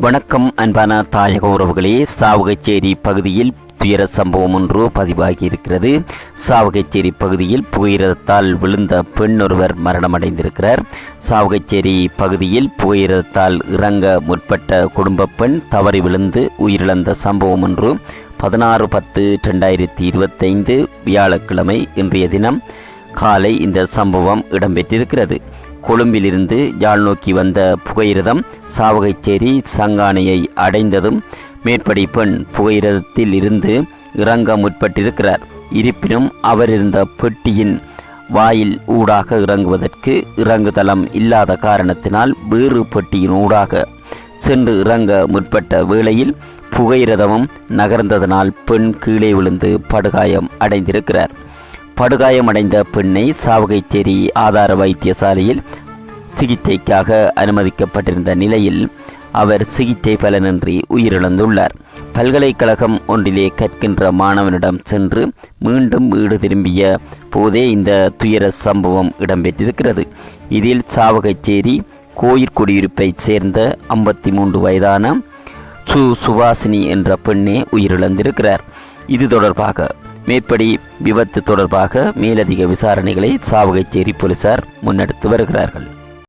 வணக்கம் அன்பான தாயக உறவுகளே. சாவகச்சேரி பகுதியில் துயர சம்பவம் ஒன்று பதிவாகி இருக்கிறது சாவகச்சேரி பகுதியில் புகையிரதத்தால் விழுந்த பெண்ணொருவர் மரணமடைந்திருக்கிறார். சாவகச்சேரி பகுதியில் புகையிரதத்தால் இறங்க முற்பட்ட குடும்ப பெண் தவறி விழுந்து உயிரிழந்த சம்பவம் ஒன்று. பதினாறு பத்து ரெண்டாயிரத்தி இருபத்தைந்து வியாழக்கிழமை இன்றைய தினம் காலை இந்த சம்பவம் இடம்பெற்றிருக்கிறது. கொழும்பிலிருந்து யாழ் நோக்கி வந்த புகையிரதம் சாவகைச்சேரி சங்கானையை அடைந்ததும் மேற்படி பெண் புகையிரதத்தில் இருந்து இறங்க முற்பட்டிருக்கிறார். இருப்பினும் அவர் இருந்த பெட்டியின் வாயில் ஊடாக இறங்குவதற்கு இறங்குதளம் இல்லாத காரணத்தினால் வேறு பெட்டியின் ஊடாக சென்று இறங்க முற்பட்ட வேளையில் புகையிரதமும் நகர்ந்ததனால் பெண் கீழே விழுந்து படுகாயம் அடைந்திருக்கிறார். படுகாயமடைந்த பெண்ணை சாவகைச்சேரி ஆதார வைத்தியசாலையில் சிகிச்சைக்காக அனுமதிக்கப்பட்டிருந்த நிலையில் அவர் சிகிச்சை பலனின்றி உயிரிழந்துள்ளார். பல்கலைக்கழகம் ஒன்றிலே கற்கின்ற மாணவனிடம் சென்று மீண்டும் வீடு திரும்பிய போதே இந்த துயர சம்பவம் இடம்பெற்றிருக்கிறது. இதில் சாவகச்சேரி கோயிற்குடியிருப்பைச் சேர்ந்த ஐம்பத்தி மூன்று வயதான சு சுவாசினி என்ற பெண்ணே உயிரிழந்திருக்கிறார். இது தொடர்பாக மேற்படி விபத்து தொடர்பாக மேலதிக விசாரணைகளை சாவகச்சேரி போலீசார் முன்னெடுத்து வருகிறார்கள்.